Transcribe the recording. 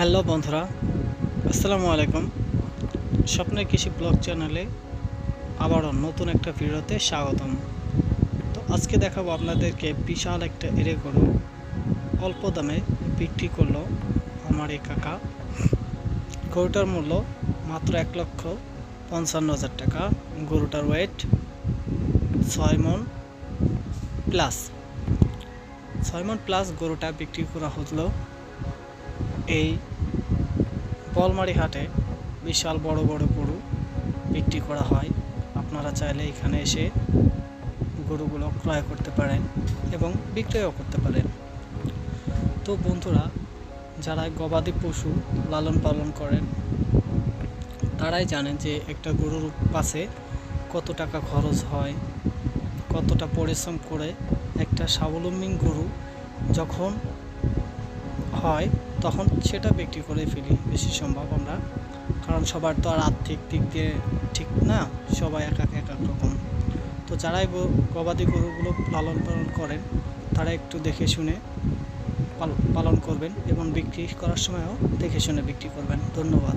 Hello বন্ধুরা, আসসালামু আলাইকুম। স্বপ্নের কৃষি ব্লগ চ্যানেলে আবারও নতুন একটা ভিডিওতে স্বাগতম। তো আজকে দেখাবো আপনাদেরকে বিশাল একটা এরে গরু, অল্প দামে বিক্রি করল আমার এই কাকা। গরুটার মূল্য মাত্র এক লক্ষ পঞ্চান্ন হাজার টাকা। গরুটার ওয়েট ছয় মন প্লাস ছয় মন প্লাস গরুটা বিক্রি করা হলো এই বলমারি হাটে বিশাল বড় বড় গরু বিক্রি করা হয়। আপনারা চাইলে এখানে এসে গরুগুলো ক্রয় করতে পারেন এবং বিক্রয়ও করতে পারেন। তো বন্ধুরা, যারা গবাদি পশু লালন পালন করেন, তারাই জানেন যে একটা গরুর পাশে কত টাকা খরচ হয়, কতটা পরিশ্রম করে একটা স্বাবলম্বী গরু যখন হয় তখন সেটা বিক্রি করে ফেলি, বেশি সম্ভব আমরা। কারণ সবার তো আর আর্থিক দিক দিয়ে ঠিক না, সবাই এক এক এক রকম। তো যারাই গবাদি গরুগুলো লালন পালন করেন, তারা একটু দেখে শুনে পালন করবেন এবং বিক্রি করার সময়ও দেখে শুনে বিক্রি করবেন। ধন্যবাদ।